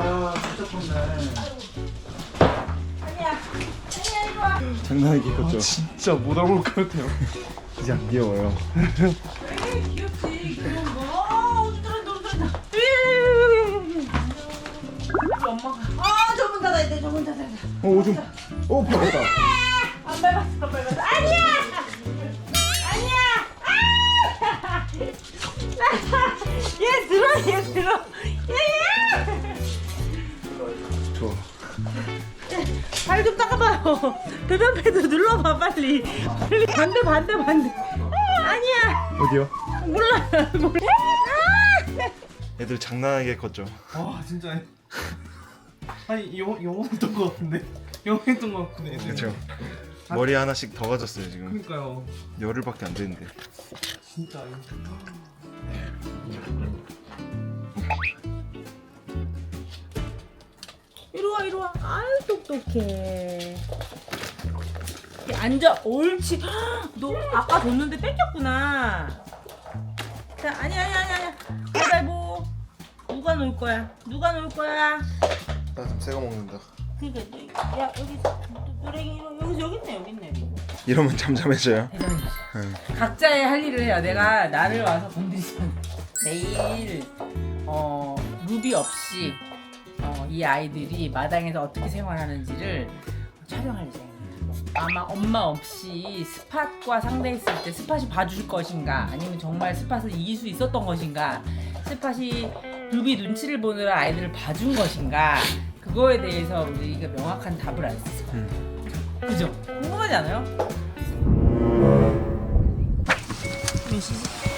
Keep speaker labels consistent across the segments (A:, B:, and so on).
A: 야 진짜 컸네
B: 아니야. 아니야 이리 와.
C: 장난이 컸죠?
A: 진짜 못 알아볼 것 같아요
C: 이제 안 귀여워요.
B: 에이, 귀엽지. 귀여운 거. 어, 어디 들어간다, 어디 들어간다. 우리 엄마가. 아, 저문 닫아야 돼, 저문 닫아야 돼.
C: 어 오줌. 어 밟았다.
B: 안 밟았어, 안 밟았어. 아니야! 아니야! 아! 얘 들어, 얘 들어. 배변 패드 눌러봐, 빨리. 빨리. 반대, 반대, 반대. 아니야!
C: 어디요?
B: 몰라, 몰라. 아!
C: 애들 장난하게 컸죠.
A: 와 진짜 아니 영어 영어 했던 것 같은데 영어 했던 것 같은데 애들.
C: 그렇죠. 머리 하나씩 더 가졌어요 지금.
A: 그러니까요
C: 열흘밖에 안 됐는데.
A: 진짜
B: 이리 와, 이리 와. 아유, 여기 앉아. 옳지. 헉, 너 아까 줬는데 뺏겼구나. 자, 아니, 아니, 아니, 아니. 가위바위보. 누가 놀 거야? 누가 놀 거야?
C: 나좀 새거 먹는다.
B: 그니까, 너, 야, 여기, 노랭이, 여기, 여기 있네, 여기 있네. 여기.
C: 이러면 잠잠해져요.
B: 각자의 할 일을 해요. 내가 나를 와서 건드리면 내일 어, 루비 없이 어, 이 아이들이 마당에서 어떻게 생활하는지를 촬영할 예정입니다. 아마 엄마 없이 스팟과 상대했을 때 스팟이 봐줄 것인가 아니면 정말 스팟을 이길 수 있었던 것인가 스팟이 루비 눈치를 보느라 아이들을 봐준 것인가 그거에 대해서 우리가 명확한 답을 알수 있을 것 같아요. 그죠? 궁금하지 않아요? 몇 시지?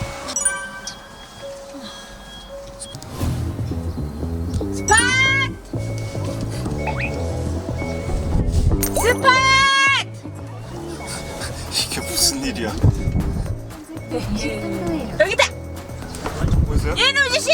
C: 무슨 일이야?
B: 여기다!
C: 보이세요?
B: 얘는 아저씨!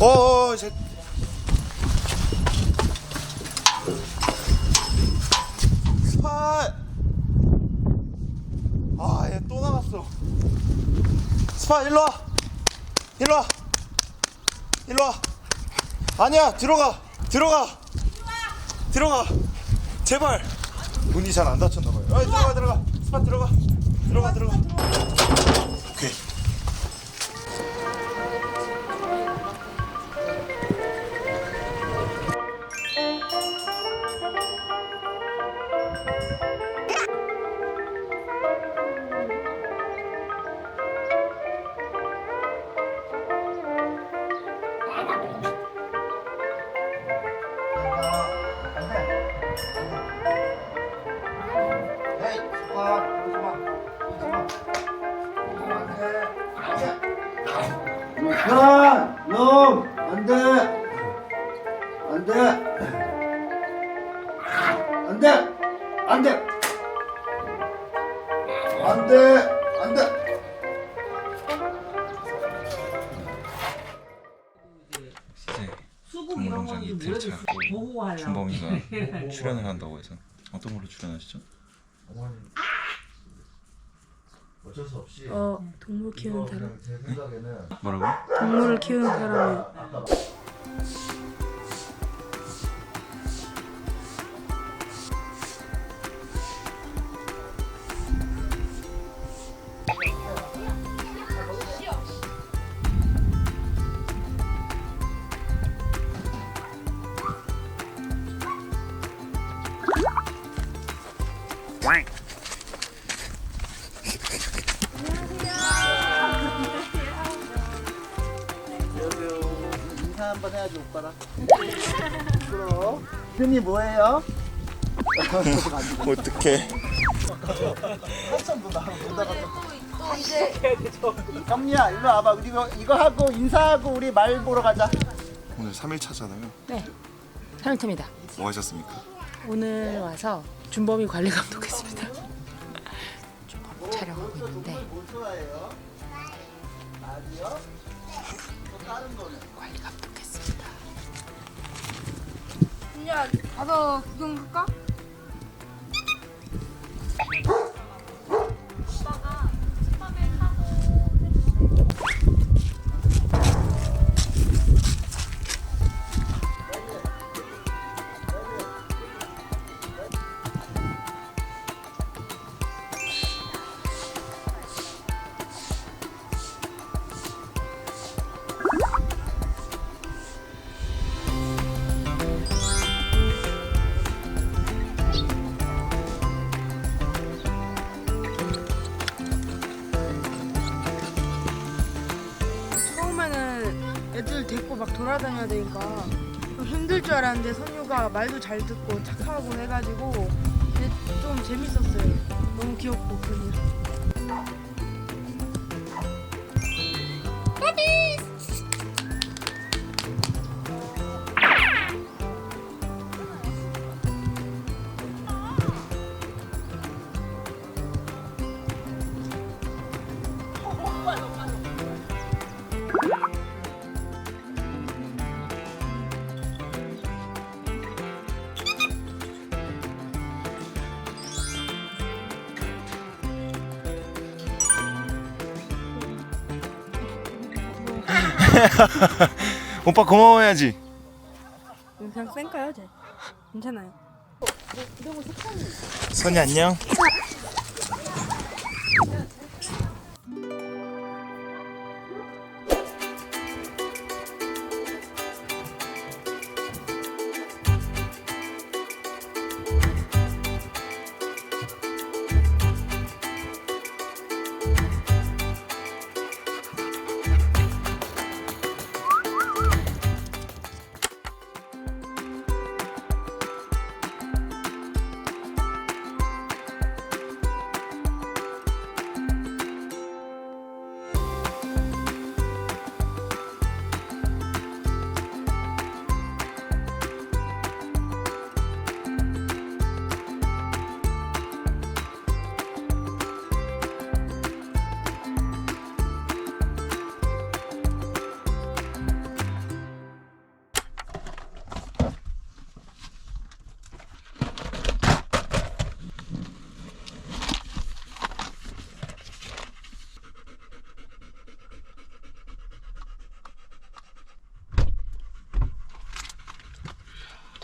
B: 어,
C: 제... 스팟! 아, 얘 또 나갔어. 스팟, 일로 와! 일로 와! 일로 와! 아니야, 들어가! 들어가! 들어가! 제발! 문이 잘 안 닫혔나 봐요. 아, 들어가, 들어가! 스팟, 들어가! 들어가, 들어가!
D: 야, 놈, 안 돼. 안 돼. 안 돼. 안 돼. 안 돼. 안 돼.
B: 수국 이런 건 모르겠어. 보고 하려고.
C: 준범이가 출연을 한다고 해서 어떤 걸로 출연하시죠?
D: 어 쩔 수 없이.
E: 어 동물 키우는
D: 이거
E: 사람
D: 그냥 제 생각에는
C: 뭐라고?
E: 동물을 키우는 사람이
D: 인사 해야지 오빠랑. 그럼. 이름이 뭐예요?
C: 어떡해
D: 한참도 나못 나갔다. 깜미야 일로 와봐. 우리 이거, 이거 하고 인사하고 우리 말 보러 가자.
C: 오늘 3일 차잖아요.
F: 네. 3일차입니다.
C: 뭐 하셨습니까?
F: 오늘 와서 준범이 관리 감독했습니다. 준범 촬영하고 있는데 관리 감독 했습니다.
E: 야 가서 구경 갈까? 막 돌아다녀야 되니까 좀 힘들 줄 알았는데 선유가 말도 잘 듣고 착하고 해가지고 좀 재밌었어요. 너무 귀엽고 그냥.
C: 오빠 고마워해야지.
E: 그냥 쌩까요, 쟤. 괜찮아요.
C: 선이 안녕.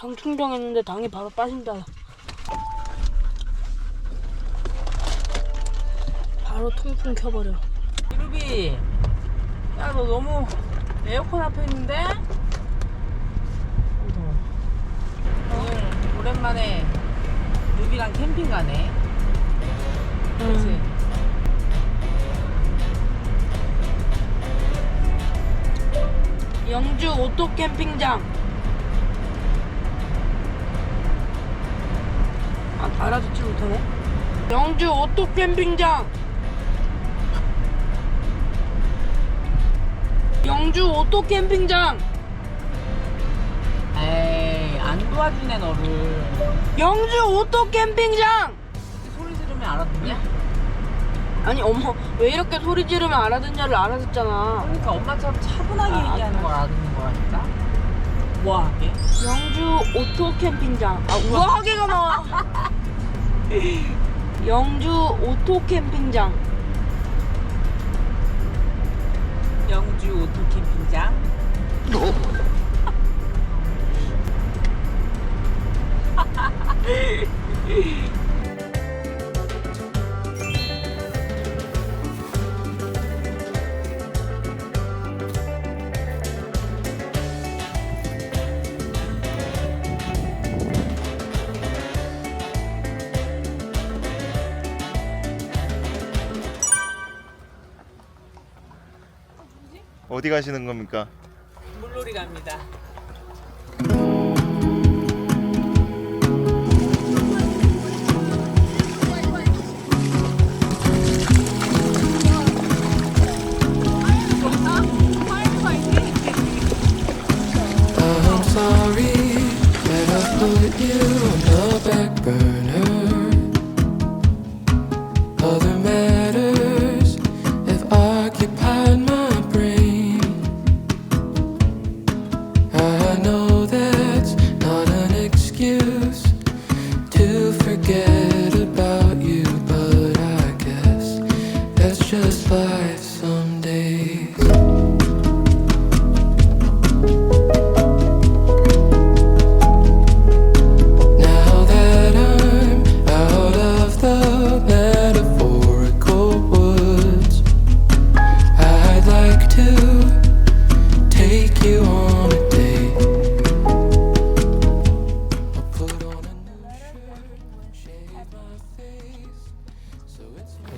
E: 당 충전했는데 당이 바로 빠진다. 바로 통풍 켜버려.
B: 루비, 야 너 너무 에어컨 앞에 있는데? 더워. 오늘 오랜만에 루비랑 캠핑 가네. 그렇지?
E: 영주 오토 캠핑장. 알아듣지 못하네. 영주 오토 캠핑장. 영주 오토 캠핑장.
B: 에이 안 도와주네 너를.
E: 영주 오토 캠핑장.
B: 소리 지르면 알아듣냐?
E: 아니 어머 왜 이렇게 소리 지르면 알아듣냐를 알아듣잖아.
B: 그러니까 엄마처럼 차분하게
E: 아,
B: 얘기하는 걸 알아듣는 거라니까. 뭐하게?
E: 영주 오토 캠핑장. 아 우아하게가 나와. 영주 오토 캠핑장.
B: 영주 오토 캠핑장.
C: 어디 가시는 겁니까?
B: 물놀이 갑니다.
G: sorry that I put you on the back
C: burner.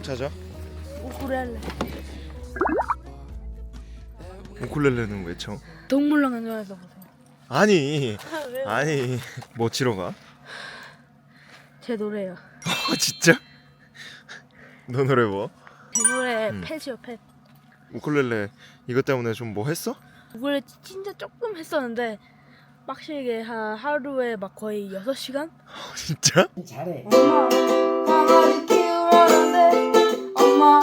C: 찾아?
E: 우쿨렐레.
C: 우쿨렐레는 왜 쳐?
E: 동물원 강좌에서 보세요.
C: 아니 아니 뭐 치러 가?
E: 제 노래요.
C: 어 진짜? 너 노래 뭐?
E: 제 노래
C: 음.
E: 펫이요 펫.
C: 우쿨렐레 이것 때문에 좀 뭐 했어?
E: 우쿨렐레 진짜 조금 했었는데 빡시게 한 하루에 막 거의 6시간?
C: 어, 진짜?
B: 잘해.
E: 엄마 강아지 안 돼. 엄마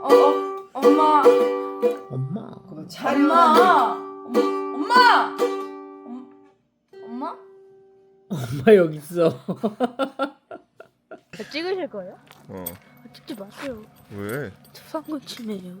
E: 어, 어 엄마
B: 엄마. 그거
E: 엄마 엄마 엄- 엄마
B: 엄마 여기 있어.
E: 찍으실 거예요?
C: 어
E: 찍지 마세요.
C: 왜?
E: 초상권 침해예요.